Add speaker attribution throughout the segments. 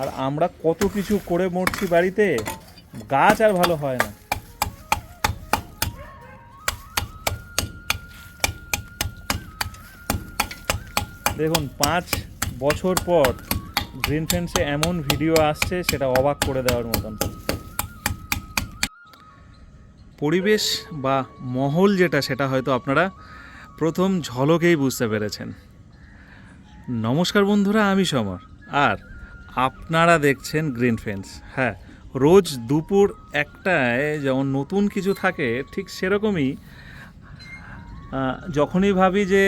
Speaker 1: আর আমরা কত কিছু করে মরছি বাড়িতে, গাছ আর ভালো হয় না। দেখুন, পাঁচ বছর পর গ্রিন ফেন্সে এমন ভিডিও আসছে, সেটা অবাক করে দেওয়ার মতন। পরিবেশ বা মহল যেটা, সেটা হয়তো আপনারা প্রথম ঝলকেই বুঝতে পেরেছেন। নমস্কার বন্ধুরা, আমি সমর। আর আপনারা দেখছেন গ্রিন ফেন্স হ্যাঁ রোজ দুপুর একটায় যেমন নতুন কিছু থাকে, ঠিক সেরকমই যখনই ভাবি যে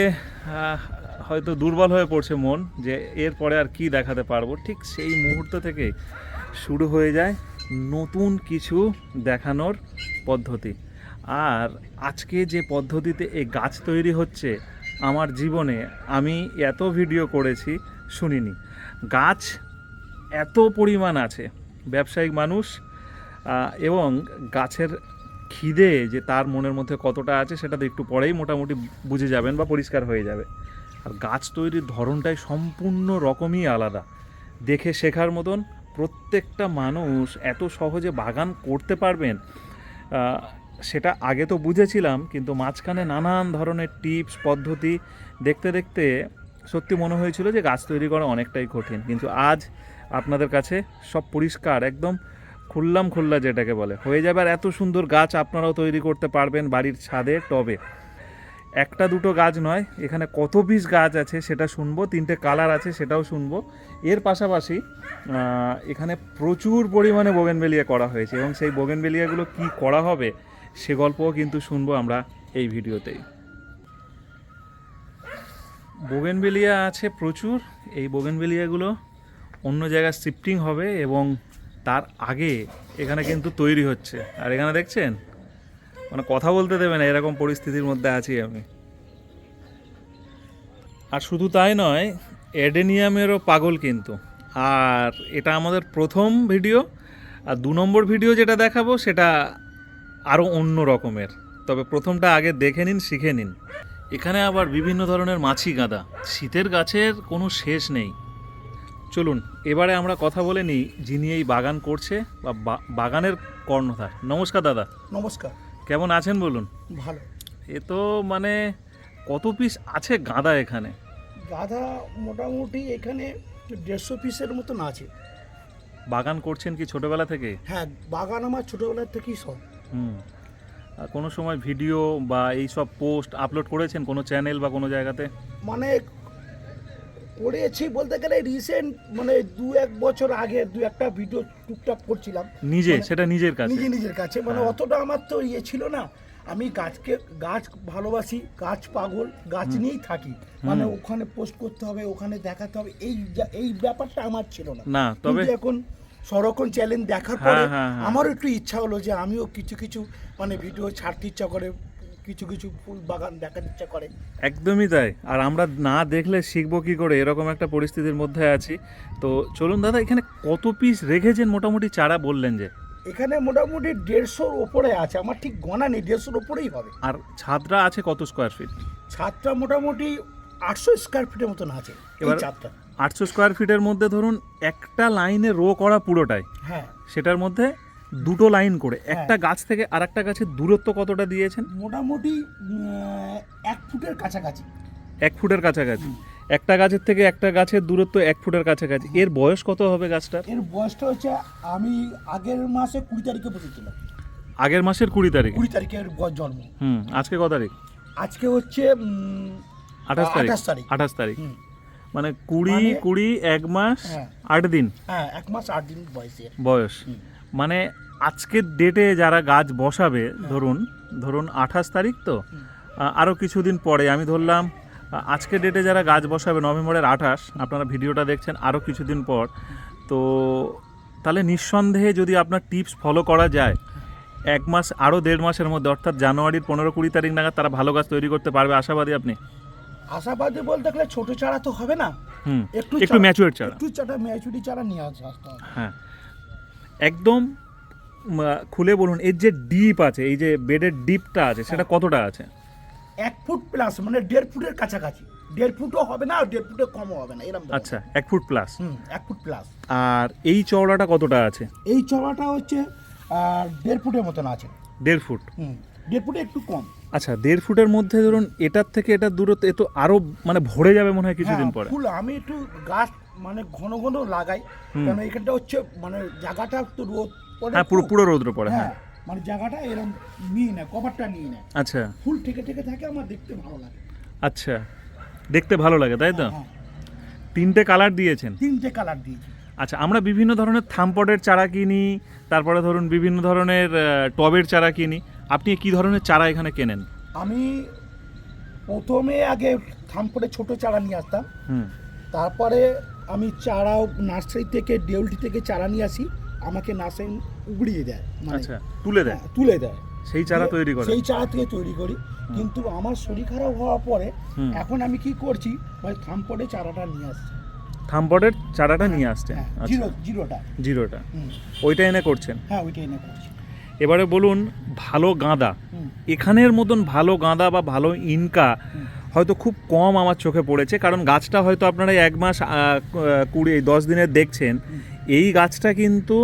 Speaker 1: হয়তো দুর্বল হয়ে পড়ছে মন, যে এরপরে আর কি দেখাতে পারব, ঠিক সেই মুহূর্ত থেকে শুরু হয়ে যায় নতুন কিছু দেখানোর পদ্ধতি। আর আজকে যে পদ্ধতিতে এই গাছ তৈরি হচ্ছে, আমার জীবনে আমি এত ভিডিও করেছি শুনিনি। গাছ এত পরিমাণ আছে। ব্যবসায়িক মানুষ এবং গাছের খিদে যে তার মনের মধ্যে কতটা আছে সেটা তো একটু পরেই মোটামুটি বুঝে যাবেন বা পরিষ্কার হয়ে যাবে। আর গাছ তৈরির ধরনটাই সম্পূর্ণ রকমই আলাদা। দেখে শেখার মতন প্রত্যেকটা মানুষ এত সহজে বাগান করতে পারবেন সেটা আগে তো বুঝেছিলাম, কিন্তু মাঝখানে নানান ধরনের টিপস, পদ্ধতি দেখতে দেখতে সত্যি মনে হয়েছিল যে গাছ তৈরি করা অনেকটাই কঠিন। কিন্তু আজ আপনাদের কাছে সব পরিষ্কার, একদম খুললাম খুল্লা যেটাকে বলে। হয়ে যাবে আর এত সুন্দর গাছ আপনারাও তৈরি করতে পারবেন বাড়ির ছাদে, টবে। একটা দুটো গাছ নয়, এখানে কত পিস গাছ আছে সেটা শুনব, তিনটে কালার আছে সেটাও শুনব। এর পাশাপাশি এখানে প্রচুর পরিমাণে বোগেনবেলিয়া করা হয়েছে এবং সেই বোগেনবেলিয়াগুলো কি করা হবে সে গল্পও কিন্তু শুনব আমরা এই ভিডিওতেই। বোগেনবেলিয়া আছে প্রচুর, এই বোগেনবেলিয়াগুলো অন্য জায়গায় শিফটিং হবে এবং তার আগে এখানে কিন্তু তৈরি হচ্ছে। আর এখানে দেখছেন? মানে কথা বলতে দেবে না, এরকম পরিস্থিতির মধ্যে আছি আমি। আর শুধু তাই নয়, এডেনিয়ামেরও পাগল কিন্তু। আর এটা আমাদের প্রথম ভিডিও, আর দু নম্বর ভিডিও যেটা দেখাবো সেটা আরও অন্য রকমের। তবে প্রথমটা আগে দেখে নিন, শিখে নিন। এখানে আবার বিভিন্ন ধরনের মাছি গাঁদা। শীতের গাছের কোনো শেষ নেই। চলুন এবারে আমরা কথা বলে নিই যিনি এই বাগান করছে বা বাগানের কর্ণধার। নমস্কার দাদা।
Speaker 2: নমস্কার।
Speaker 1: কেমন আছেন বলুন?
Speaker 2: ভালো।
Speaker 1: এ তো মানে কত পিস আছে গাঁদা এখানে?
Speaker 2: গাঁদা মোটামুটি এখানে দেড়শো পিসের মতন আছে।
Speaker 1: বাগান করছেন কি ছোটবেলা থেকে?
Speaker 2: হ্যাঁ বাগান আমার ছোটোবেলার থেকেই সব।
Speaker 1: হুম। আর কোনো সময় ভিডিও বা এই সব পোস্ট আপলোড করেছেন কোনো চ্যানেল বা কোনো জায়গাতে?
Speaker 2: মানে করেছি বলতে গেলে রিসেন্ট মানে দু এক বছর আগে দু একটা ভিডিও টুকটাক করছিলাম।
Speaker 1: নিজে
Speaker 2: মানে
Speaker 1: সেটা নিজের কাছে।
Speaker 2: নিজে নিজের কাছে। মানে
Speaker 1: হ্যাঁ।
Speaker 2: অতটা আমার তো ইয়ে ছিল না। আমি গাছকে গাছ ভালোবাসি গাছ পাগল গাছ নিয়েই থাকি। মানে ওখানে পোস্ট করতে হবে ওখানে দেখাতে হবে এই এই ব্যাপারটা আমার ছিল না।
Speaker 1: না তবে
Speaker 2: এখন সরকম চ্যালেঞ্জ দেখার
Speaker 1: হ্যাঁ,
Speaker 2: পরে
Speaker 1: হ্যাঁ।
Speaker 2: আমারও একটু ইচ্ছা হলো যে আমিও কিছু কিছু মানে ভিডিও ছাড়তে ইচ্ছা করে কিছু কিছু ফুল বাগান দেখার ইচ্ছা করে।
Speaker 1: একদমই তাই। আর আমরা না দেখলে শিখব কি করে? এরকম একটা পরিস্থিতির মধ্যে আছি। তো চলুন দাদা এখানে কত পিস রেখেছেন? মোটামুটি চারা বললেন যে।
Speaker 2: এখানে মোটামুটি দেড়শোর ওপরে আছে। আমার ঠিক গণা নেই দেড়শোর ওপরেই হবে।
Speaker 1: আর ছাদটা আছে কত স্কোয়ার ফিট
Speaker 2: ছাদটা মোটামুটি আটশো স্কোয়ার ফিটের মতন আছে
Speaker 1: এবার-
Speaker 2: ছাদটা।
Speaker 1: আটশো স্কোয়ার ফিটের মধ্যে ধরুন একটা লাইনে রো করা পুরোটাই।
Speaker 2: হ্যাঁ।
Speaker 1: সেটার মধ্যে দুটো লাইন করে একটা গাছ থেকে আর একটা গাছের দূরত্ব কতটা দিয়েছেন?
Speaker 2: মোটামুটি এক ফুটের কাছাকাছি।
Speaker 1: এক ফুটের কাছাকাছি। একটা গাছের থেকে একটা গাছের দূরত্ব এক ফুটের কাছাকাছি। এর বয়স কত হবে গাছটার?
Speaker 2: এর বয়সটা হচ্ছে আমি আগের মাসে কুড়ি তারিখে বসেছিলাম।
Speaker 1: আগের মাসের কুড়ি তারিখ?
Speaker 2: কুড়ি তারিখের জন্ম।
Speaker 1: হুম আজকে ক তারিখ?
Speaker 2: আজকে হচ্ছে
Speaker 1: আঠাশ তারিখ।
Speaker 2: আঠাশ তারিখ।
Speaker 1: মানে কুড়ি
Speaker 2: মানে-
Speaker 1: কুড়ি এক মাস
Speaker 2: হ্যাঁ।
Speaker 1: আট দিন?
Speaker 2: হ্যাঁ এক মাস আট দিন বয়সে।
Speaker 1: বয়স মানে আজকের ডেটে যারা গাছ বসাবে ধরুন ধরুন আঠাশ তারিখ তো আরও কিছুদিন পরে আমি ধরলাম আজকের ডেটে যারা গাছ বসাবে নভেম্বরের আঠাশ আপনারা ভিডিওটা দেখছেন আরও কিছুদিন পর তো তাহলে নিঃসন্দেহে যদি আপনার টিপস ফলো করা যায় এক মাস আরও দেড় মাসের মধ্যে অর্থাৎ জানুয়ারির পনেরো কুড়ি তারিখ নাগাদ তারা ভালো গাছ তৈরি করতে পারবে আশাবাদী আপনি?
Speaker 2: আশাবাদী বলতে গেলে ছোট চারা তো হবে না। একটু
Speaker 1: একটু
Speaker 2: চারা-
Speaker 1: ম্যাচুয়ার চারা।
Speaker 2: একটু চারা ম্যাচুরি চারা নিয়ে আসতে হবে।
Speaker 1: হ্যাঁ। একদম খুলে বলুন এর যে ডিপ আছে এই যে বেডের ডিপটা আছে সেটা কতটা আছে?
Speaker 2: এক ফুট প্লাস মানে দেড় ফুটের কাছাকাছি। দেড় ফুটও হবে না আর দেড় ফুটে কমও হবে না এরকম
Speaker 1: আচ্ছা এক ফুট প্লাস
Speaker 2: হুম এক ফুট প্লাস
Speaker 1: আর এই চওড়াটা কতটা আছে?
Speaker 2: এই চওড়াটা হচ্ছে দেড় ফুটের মতন আছে।
Speaker 1: দেড় ফুট।
Speaker 2: হুম দেড় ফুটে একটু কম।
Speaker 1: আচ্ছা দেড় ফুটের মধ্যে ধরুন এটার থেকে এটার দূরত্ব এ তো আরও মানে ভরে যাবে মনে হয় কিছুদিন
Speaker 2: হ্যাঁ,
Speaker 1: পরে।
Speaker 2: ফুল আমি একটু গাছ মানে ঘন ঘন লাগাই। কারণ এখানটা হচ্ছে মানে জায়গাটা একটু রোদ
Speaker 1: হ্যাঁ পুরো পুরো রৌদ্র পড়ে
Speaker 2: হ্যাঁ।
Speaker 1: হ্যাঁ
Speaker 2: মানে জায়গাটা এরকম নিয়ে নেয় কভারটা নিয়ে নেয়।
Speaker 1: আচ্ছা।
Speaker 2: ফুল থেকে থেকে থাকে আমার দেখতে ভালো লাগে।
Speaker 1: আচ্ছা দেখতে ভালো লাগে তাই তো?
Speaker 2: হ্যাঁ,
Speaker 1: তিনটে কালার দিয়েছেন?
Speaker 2: তিনটে কালার দিয়েছি।
Speaker 1: আচ্ছা আমরা বিভিন্ন ধরনের থামপটের চারা কিনি তারপরে ধরুন বিভিন্ন ধরনের টবের চারা কিনি। আপনি কি ধরনের চারা এখানে কেনেন?
Speaker 2: আমি প্রথমে আগে থামপড়ে ছোট চারা নিয়ে আসতাম।
Speaker 1: হুম।
Speaker 2: তারপরে আমি চারা নার্সারি থেকে ডেউলটি থেকে চারা নিয়ে আসি। আমাকে নার্সারি উগড়িয়ে দেয় মানে
Speaker 1: আচ্ছা তুলে দেন
Speaker 2: হ্যাঁ, তুলে দেয়।
Speaker 1: সেই চারা তৈরি করে।
Speaker 2: সেই চারা থেকে তৈরি করি। কিন্তু আমার শরীর খারাপ হওয়ার পরে এখন আমি কি করছি ওই থামপড়ে চারাটা নিয়ে আসছি।
Speaker 1: থামপটের চারাটা নিয়ে আসছেন
Speaker 2: হ্যাঁ,
Speaker 1: আচ্ছা।
Speaker 2: জিরো জিরোটা।
Speaker 1: জিরোটা। ওইটা এনে করছেন?
Speaker 2: হ্যাঁ ওইটা এনে করছি।
Speaker 1: এবারে বলুন ভালো গাঁদা। এখানের মতন ভালো গাঁদা বা ভালো ইনকা হয়তো খুব কম আমার চোখে পড়েছে কারণ গাছটা হয়তো আপনারা এক মাস কুড়ি দশ দিনের দেখছেন। এই গাছটা কিন্তু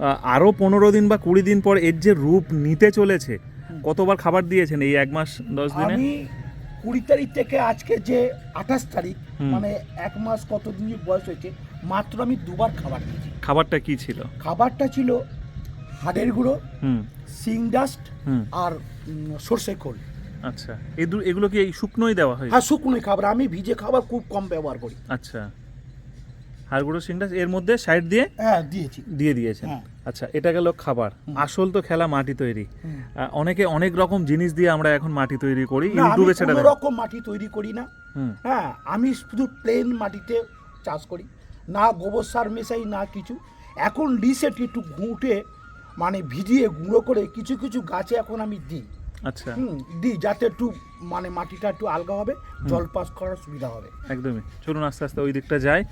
Speaker 1: আহ, আরও পনেরো দিন বা কুড়ি দিন পর এর যে রূপ নিতে চলেছে কতবার খাবার দিয়েছেন এই এক মাস দশ দিনে?
Speaker 2: আমি কুড়ি তারিখ থেকে আজকে যে আঠাশ তারিখ মানে এক মাস কত দিন বয়স হয়েছে মাত্র আমি দুবার খাবার দিয়েছি।
Speaker 1: খাবারটা কি ছিল?
Speaker 2: খাবারটা ছিল হাড়ের গুঁড়ো
Speaker 1: হুম।
Speaker 2: সিং ডাস্ট আর সর্ষে খোল।
Speaker 1: আচ্ছা। এগুলো কি এই শুকনোই দেওয়া হয়
Speaker 2: হ্যাঁ শুকনোই খাবার। আমি ভিজে খাবার খুব কম ব্যবহার করি।
Speaker 1: আচ্ছা। হাড়গুঁড়ো সিংটা এর মধ্যে সাইড দিয়ে
Speaker 2: হ্যাঁ দিয়েছি।
Speaker 1: দিয়ে দিয়েছেন।
Speaker 2: হ্যাঁ।
Speaker 1: আচ্ছা এটা গেল খাবার। আসল তো খেলা মাটি তৈরি। অনেকে অনেক রকম জিনিস দিয়ে আমরা এখন মাটি তৈরি করি ইউটিউবে সেটা
Speaker 2: রকম মাটি তৈরি করি না। হ্যাঁ আমি শুধু প্লেন মাটিতে চাষ করি। না গোবর সার মেশাই না কিছু। এখন একটু ঘুঁটে মানে ভিজিয়ে গুঁড়ো করে কিছু কিছু গাছে এখন আমি দিই।
Speaker 1: আচ্ছা।
Speaker 2: দিই যাতে একটু মানে মাটিটা একটু আলগা হবে জল পাস করার সুবিধা হবে।
Speaker 1: একদমই। চলুন আস্তে আস্তে ওই দিকটা যাই।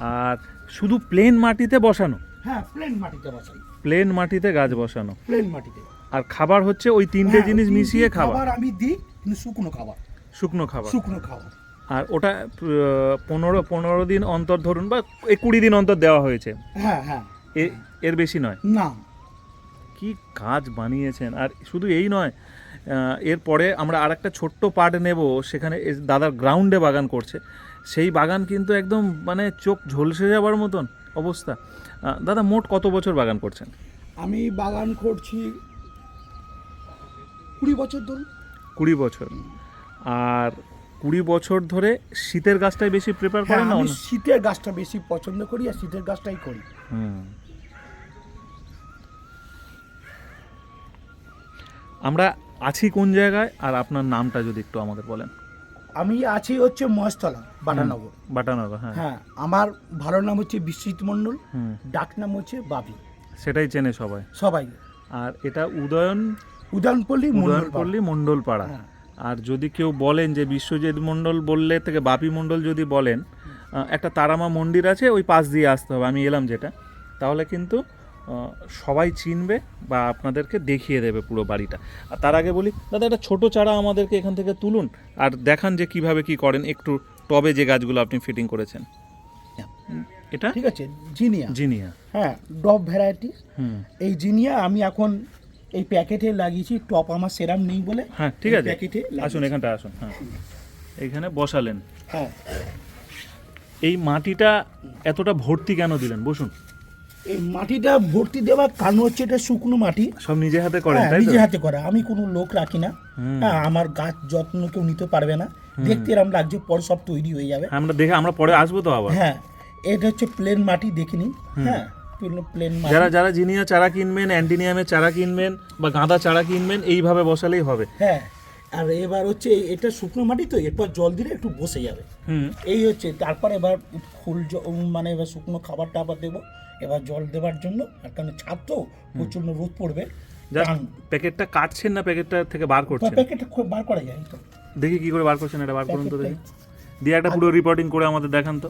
Speaker 1: আর শুধু প্লেন মাটিতে বসানো?
Speaker 2: হ্যাঁ প্লেন মাটিতে বসাই।
Speaker 1: প্লেন মাটিতে গাছ বসানো।
Speaker 2: প্লেন মাটিতে।
Speaker 1: আর খাবার হচ্ছে ওই তিনটে
Speaker 2: হ্যাঁ,
Speaker 1: জিনিস মিশিয়ে খাবার
Speaker 2: আমি দিই কিন্তু শুকনো খাবার।
Speaker 1: শুকনো খাবার।
Speaker 2: শুকনো খাবার।
Speaker 1: আর ওটা পনেরো পনেরো দিন অন্তর ধরুন বা কুড়ি দিন অন্তর দেওয়া হয়েছে।
Speaker 2: হ্যাঁ হ্যাঁ।
Speaker 1: এর বেশি নয়?
Speaker 2: না।
Speaker 1: কি কাজ বানিয়েছেন? আর শুধু এই নয় এরপরে আমরা আর একটা ছোট্ট পার্ট নেব সেখানে দাদার গ্রাউন্ডে বাগান করছে। সেই বাগান কিন্তু একদম মানে চোখ ঝলসে যাবার মতন অবস্থা। দাদা মোট কত বছর বাগান করছেন?
Speaker 2: আমি বাগান করছি কুড়ি বছর ধরুন।
Speaker 1: কুড়ি বছর। আর কুড়ি বছর ধরে শীতের গাছটাই বেশি প্রেফার
Speaker 2: হ্যাঁ
Speaker 1: করেন না
Speaker 2: আমি শীতের গাছটা বেশি পছন্দ করি আর শীতের গাছটাই করি।
Speaker 1: হুম। আমরা আছি কোন জায়গায়? আর আপনার নামটা যদি একটু আমাদের বলেন।
Speaker 2: আমি আছি হচ্ছে মহেশতলা বাটানগর।
Speaker 1: বাটানগর হ্যাঁ।
Speaker 2: হ্যাঁ আমার ভালো নাম হচ্ছে বিশ্বজিৎ মণ্ডল ডাক নাম হচ্ছে বাবি।
Speaker 1: সেটাই চেনে সবাই।
Speaker 2: সবাই।
Speaker 1: আর এটা উদয়ন উদয়নপল্লী মণ্ডল পাড়া
Speaker 2: হ্যাঁ।
Speaker 1: আর যদি কেউ বলেন যে বিশ্বজিৎ মণ্ডল বললে থেকে বাপি মণ্ডল যদি বলেন একটা তারামা মন্দির আছে ওই পাশ দিয়ে আসতে হবে আমি এলাম যেটা। তাহলে কিন্তু সবাই চিনবে বা আপনাদেরকে দেখিয়ে দেবে পুরো বাড়িটা। আর তার আগে বলি দাদা একটা ছোটো চারা আমাদেরকে এখান থেকে তুলুন আর দেখান যে কীভাবে কি করেন। একটু টবে যে গাছগুলো আপনি ফিটিং করেছেন। হুম, এটা?
Speaker 2: ঠিক আছে জিনিয়া।
Speaker 1: জিনিয়া।
Speaker 2: হ্যাঁ ডব ভ্যারাইটি। এই জিনিয়া আমি এখন এই প্যাকেটে লাগিয়েছি টপ আমার সেরাম নেই বলে।
Speaker 1: হ্যাঁ ঠিক আছে।
Speaker 2: প্যাকেটে
Speaker 1: আসুন এখানটা আসুন হ্যাঁ। এইখানে বসালেন।
Speaker 2: হ্যাঁ।
Speaker 1: এই মাটিটা এতটা ভর্তি কেন দিলেন? বসুন।
Speaker 2: এই মাটিটা ভর্তি দেওয়ার কারণ হচ্ছে এটা শুকনো মাটি।
Speaker 1: সব নিজে হাতে করেন
Speaker 2: হ্যাঁ, নিজে হাতে করা। আমি কোনো লোক রাখি না। হ্যাঁ আমার গাছ যত্ন কেউ নিতে পারবে না। দেখতে এরম লাগছে পরে সব তৈরি হয়ে যাবে।
Speaker 1: আমরা দেখে আমরা পরে আসব তো আবার।
Speaker 2: হ্যাঁ এটা হচ্ছে প্লেন মাটি দেখে নিন। হ্যাঁ প্লেন
Speaker 1: যারা যারা জিনিয়া চারা কিনবেন অ্যান্টিনিয়ামের চারা কিনবেন বা গাঁদা চারা কিনবেন এইভাবে বসালেই হবে।
Speaker 2: হ্যাঁ আর এবার হচ্ছে এটা শুকনো মাটি তো এরপর জল দিলে একটু বসে যাবে। এই হচ্ছে তারপর এবার ফুল মানে এবার শুকনো খাবার টাবার দেবো। এবার জল দেওয়ার জন্য আর কারণ ছাদ তো প্রচণ্ড রোদ পড়বে
Speaker 1: প্যাকেটটা কাটছেন না প্যাকেটটা থেকে বার করছেন?
Speaker 2: প্যাকেটটা খুব বার করা যায় তো।
Speaker 1: দেখি কি করে বার করছেন এটা বার করুন তো দেখি। দিয়ে একটা পুরো রিপোর্টিং করে আমাদের দেখান তো।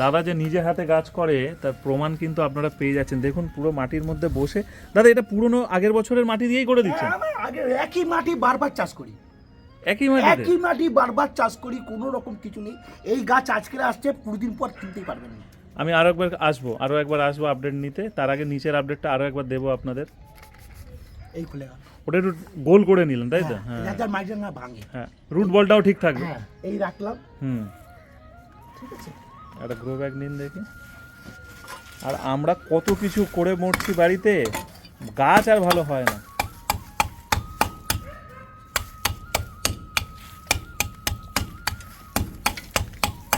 Speaker 1: দাদা যে নিজে হাতে গাছ করে তার প্রমাণ কিন্তু আপনারা পেয়ে যাচ্ছেন। দেখুন পুরো মাটির মধ্যে বসে। দাদা এটা পুরনো আগের বছরের মাটি দিয়েই করে দিচ্ছেন?
Speaker 2: হ্যাঁ, আগে একই মাটি বারবার চাষ করি।
Speaker 1: একই মাটিতে?
Speaker 2: একই মাটি বারবার চাষ করি কোনো রকম কিছু নেই। এই গাছ আজকে আসছে কুড়ি দিন পর কিনতেই পারবেন না।
Speaker 1: আমি আরও একবার আসব আরও একবার আসব আপডেট নিতে। তার আগে নিচের আপডেটটা আরও একবার দেবো আপনাদের।
Speaker 2: এই খুলে গেল।
Speaker 1: ওটা একটু গোল করে নিলেন তাই তো? হ্যাঁ
Speaker 2: না ভাঙে।
Speaker 1: হ্যাঁ রুট বলটাও ঠিক থাকবে।
Speaker 2: হ্যাঁ এই রাখলাম।
Speaker 1: হুম।
Speaker 2: ঠিক আছে।
Speaker 1: একটা গ্রো ব্যাগ নিন দেখি। আর আমরা কত কিছু করে মরছি বাড়িতে? গাছ আর ভালো হয় না।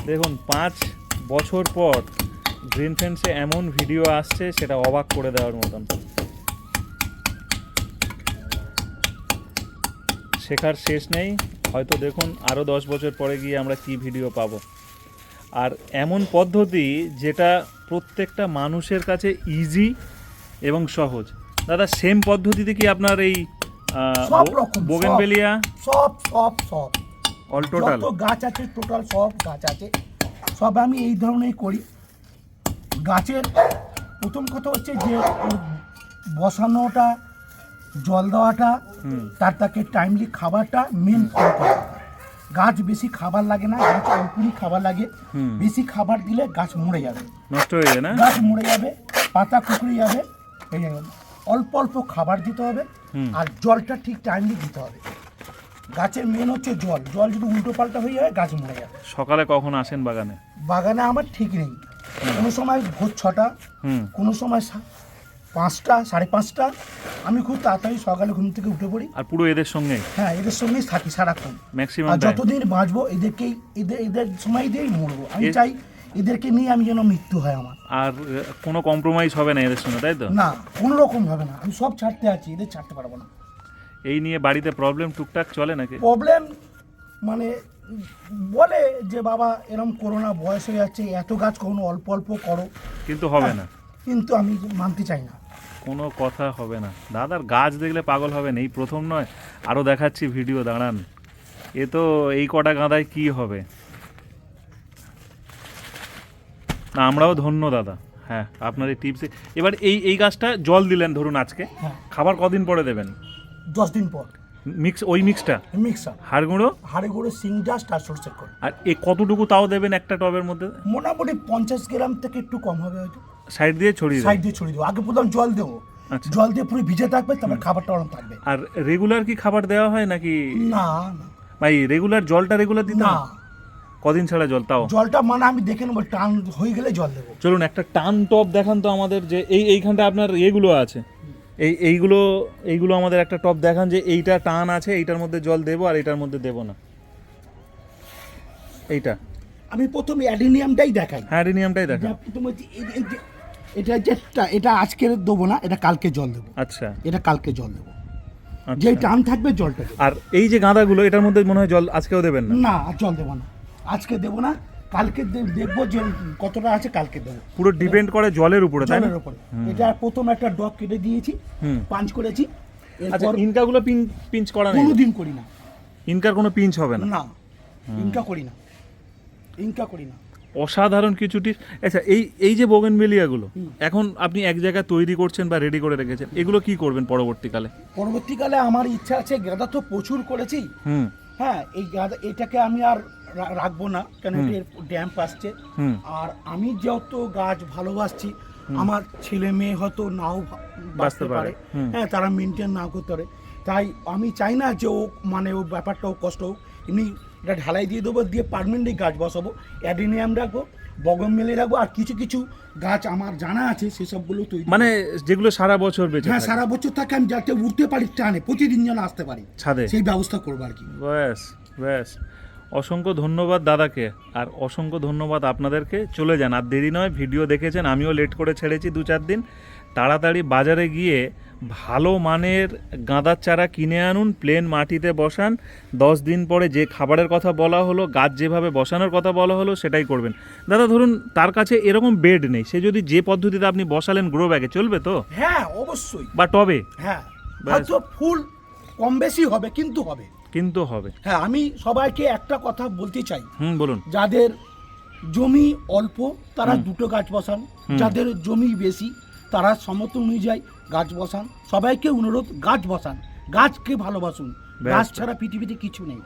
Speaker 1: দেখুন পাঁচ বছর পর গ্রিন ফেন্সে এমন ভিডিও আসছে সেটা অবাক করে দেওয়ার মতন। শেখার শেষ নেই। হয়তো দেখুন আরও দশ বছর পরে গিয়ে আমরা কি ভিডিও পাবো। আর এমন পদ্ধতি যেটা প্রত্যেকটা মানুষের কাছে ইজি এবং সহজ। দাদা সেম পদ্ধতিতে কি আপনার এই। বোগেনবেলিয়া?
Speaker 2: সব সব সব।
Speaker 1: অল টোটাল
Speaker 2: গাছ আছে টোটাল সব গাছ আছে। সব আমি এই ধরনের করি। গাছের প্রথম কথা হচ্ছে যে বসানোটা জল দেওয়াটা তার তাকে টাইমলি খাবারটা মেন ফলো করা। গাছ বেশি খাবার লাগে না গাছ অল্পই খাবার লাগে। বেশি খাবার দিলে গাছ মরে যাবে।
Speaker 1: নষ্ট হয়ে যাবে না?
Speaker 2: গাছ মরে যাবে পাতা কুকড়ে যাবে এই অল্প অল্প খাবার দিতে হবে আর জলটা ঠিক টাইমলি দিতে হবে। গাছের মেন হচ্ছে জল। জল যদি উল্টো পাল্টা হয়ে যায় গাছ মরে যাবে।
Speaker 1: সকালে কখন আসেন বাগানে?
Speaker 2: বাগানে আমার ঠিক নেই। কোনো সময় ভোর ছটা কোনো সময় পাঁচটা সাড়ে পাঁচটা আমি খুব তাড়াতাড়ি সকালে ঘুম থেকে উঠে পড়ি।
Speaker 1: আর পুরো এদের সঙ্গে
Speaker 2: হ্যাঁ এদের সঙ্গেই থাকি সারাক্ষণ।
Speaker 1: ম্যাক্সিমাম
Speaker 2: আর যতদিন বাঁচবো এদেরকেই এদের এদের সময় দিয়েই মরবো। আমি চাই এদেরকে নিয়ে আমি যেন মৃত্যু হয় আমার।
Speaker 1: আর কোনো কম্প্রোমাইজ হবে না এদের সঙ্গে তাই তো?
Speaker 2: না কোনো রকম হবে না। আমি সব ছাড়তে আছি এদের ছাড়তে পারব না।
Speaker 1: এই নিয়ে বাড়িতে প্রবলেম টুকটাক চলে নাকি?
Speaker 2: প্রবলেম মানে বলে যে বাবা এরম করোনা বয়স হয়ে যাচ্ছে এত গাছ কখনো অল্প অল্প করো।
Speaker 1: কিন্তু হবে না।
Speaker 2: কিন্তু আমি মানতে চাই না।
Speaker 1: কোনো কথা হবে না। দাদার গাছ দেখলে পাগল হবেন এই প্রথম নয়। আরও দেখাচ্ছি ভিডিও দাঁড়ান। এ তো এই কটা গাঁদায় কি হবে? না আমরাও ধন্য দাদা। হ্যাঁ আপনার এই টিপসে এবার এই এই গাছটা জল দিলেন ধরুন আজকে।
Speaker 2: হ্যাঁ।
Speaker 1: খাবার কদিন পরে দেবেন?
Speaker 2: দশ দিন পর।
Speaker 1: মিক্স ওই মিক্সটা
Speaker 2: মিক্সার
Speaker 1: হাড় গুঁড়ো?
Speaker 2: হাড়ে গুঁড়ো সিং ডাস্ট আর সরষের খোল।
Speaker 1: আর এ কতটুকু তাও দেবেন একটা টবের মধ্যে?
Speaker 2: মোটামুটি পঞ্চাশ গ্রাম থেকে একটু কম হবে হয়তো।
Speaker 1: সাইড দিয়ে ছড়িয়ে
Speaker 2: সাইড দিয়ে ছড়িয়ে দেবো। আগে প্রথম জল দেবো।
Speaker 1: আচ্ছা।
Speaker 2: জল দিয়ে পুরো ভিজে থাকবে তারপর খাবারটা ওরম থাকবে।
Speaker 1: আর রেগুলার কি খাবার দেওয়া হয় নাকি?
Speaker 2: না না,
Speaker 1: ভাই রেগুলার জলটা রেগুলার দিতে
Speaker 2: না।
Speaker 1: কদিন ছাড়া জল তাও?
Speaker 2: জলটা মানে আমি দেখে নেব টান হয়ে গেলে জল দেবো।
Speaker 1: চলুন একটা টান টপ দেখান তো আমাদের যে এই এইখানটা আপনার এগুলো আছে। এই এইগুলো এইগুলো আমাদের একটা টপ দেখান যে এইটা টান আছে এইটার মধ্যে জল দেবো আর এইটার মধ্যে দেবো না। এইটা।
Speaker 2: আমি প্রথম অ্যাডিনিয়ামটাই দেখাই।
Speaker 1: হ্যাঁ রিনিয়ামটাই দেখা
Speaker 2: যা প্রথম হচ্ছে এই- এই যে- এটা যেটা এটা আজকে দেবো না এটা কালকে জল দেবো।
Speaker 1: আচ্ছা।
Speaker 2: এটা কালকে জল দেবো।
Speaker 1: আচ্ছা।
Speaker 2: যেই টান থাকবে জলটা
Speaker 1: আর এই যে গাঁদাগুলো এটার মধ্যে মনে হয় জল আজকেও দেবেন না?
Speaker 2: না জল দেবো না। আজকে দেবো না কালকে দেখব যে কতটা আছে কালকে দেবো।
Speaker 1: পুরো ডিপেন্ড করে জলের উপরে তাই না?
Speaker 2: জলের উপরে। এটা প্রথম একটা ডগ কেটে দিয়েছি পাঞ্চ করেছি।
Speaker 1: আচ্ছা ইনকাগুলো পিঞ্চ করা নেই?
Speaker 2: কোনোদিন করি না।
Speaker 1: ইনকার কোনো পিঞ্চ হবে না?
Speaker 2: না। ইনকা করি না। ইনকা করি না।
Speaker 1: অসাধারণ কিছু টিপস আচ্ছা এই এই যে বোগেনবেলিয়াগুলো
Speaker 2: হুম।
Speaker 1: এখন আপনি এক জায়গায় তৈরি করছেন বা রেডি করে রেখেছেন এগুলো কি করবেন পরবর্তীকালে?
Speaker 2: পরবর্তীকালে আমার ইচ্ছা আছে গাঁদা তো প্রচুর করেছি।
Speaker 1: হুম।
Speaker 2: হ্যাঁ এই গাঁদা এটাকে আমি আর রাখব না কেন এর ড্যাম্প আসছে আর আমি যত গাছ ভালোবাসছি আমার ছেলে মেয়ে হয়তো নাও
Speaker 1: বাঁচতে পারে,
Speaker 2: হ্যাঁ তারা মেনটেন না করতে পারে। তাই আমি চাই না যে ও মানে ও ব্যাপারটা ও কষ্ট হোক। এমনি এটা ঢালাই দিয়ে দেবো দিয়ে পারমানেন্টলি গাছ বসাবো অ্যাডিনিয়াম রাখব বগম মেলে রাখব আর কিছু কিছু গাছ আমার জানা আছে সেসবগুলো তৈরি
Speaker 1: মানে যেগুলো সারা বছর বেঁচে
Speaker 2: হ্যাঁ সারা বছর থাকে আমি যাতে উঠতে পারি টানে প্রতিদিন যেন আসতে পারি সেই ব্যবস্থা করব আর কি।
Speaker 1: ব্যাস ব্যাস। অসংখ্য ধন্যবাদ দাদাকে আর অসংখ্য ধন্যবাদ আপনাদেরকে। চলে যান আর দেরি নয় ভিডিও দেখেছেন আমিও লেট করে ছেড়েছি দু চার দিন। তাড়াতাড়ি বাজারে গিয়ে ভালো মানের গাঁদার চারা কিনে আনুন প্লেন মাটিতে বসান। দশ দিন পরে যে খাবারের কথা বলা হলো গাছ যেভাবে বসানোর কথা বলা হলো সেটাই করবেন। দাদা ধরুন তার কাছে এরকম বেড নেই সে যদি যে পদ্ধতিতে আপনি বসালেন গ্রো ব্যাগে চলবে তো?
Speaker 2: হ্যাঁ অবশ্যই।
Speaker 1: বা টবে?
Speaker 2: হ্যাঁ ফুল কম বেশি হবে কিন্তু হবে।
Speaker 1: কিন্তু হবে।
Speaker 2: হ্যাঁ আমি সবাইকে একটা কথা বলতে চাই।
Speaker 1: হুম বলুন।
Speaker 2: যাদের জমি অল্প তারা দুটো গাছ বসান। যাদের জমি বেশি তারা সমত অনুযায়ী গাছ বসান। সবাইকে অনুরোধ গাছ বসান। গাছকে ভালোবাসুন। গাছ ছাড়া পৃথিবীতে কিছু নেই।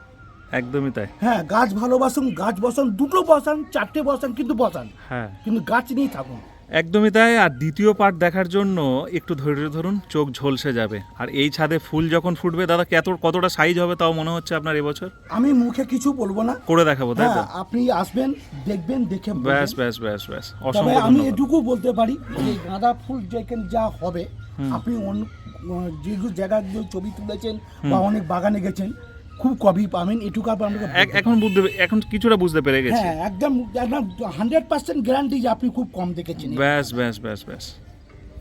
Speaker 1: একদমই তাই।
Speaker 2: হ্যাঁ গাছ ভালোবাসুন গাছ বসান দুটো বসান চারটে বসান কিন্তু বসান।
Speaker 1: হ্যাঁ।
Speaker 2: কিন্তু গাছ নিয়েই থাকুন।
Speaker 1: একদমই তাই আর দ্বিতীয় পার্ট দেখার জন্য একটু ধৈর্য ধরুন চোখ ঝলসে যাবে। আর এই ছাদে ফুল যখন ফুটবে দাদা কত কতটা সাইজ হবে তাও মনে হচ্ছে আপনার এবছর?
Speaker 2: আমি মুখে কিছু বলব না।
Speaker 1: করে দেখাবো তাই তো?
Speaker 2: হ্যাঁ আপনি আসবেন দেখবেন দেখে।
Speaker 1: ব্যাস ব্যাস ব্যাস ব্যাস অসংখ্য
Speaker 2: আমি এটুকু বলতে পারি যে গাঁদা ফুল যেখানে যা হবে আপনি অন্য যে জায়গায় ছবি তুলেছেন বা অনেক বাগানে গেছেন খুব কমই পাবেন এটুকু আপনাকে
Speaker 1: এখন বুঝতে এখন কিছুটা বুঝতে পেরে গেছি।
Speaker 2: হ্যাঁ একদম একদম হান্ড্রেড পার্সেন্ট গ্যারান্টি যে আপনি খুব কম দেখেছেন।
Speaker 1: ব্যাস ব্যাস ব্যাস ব্যাস।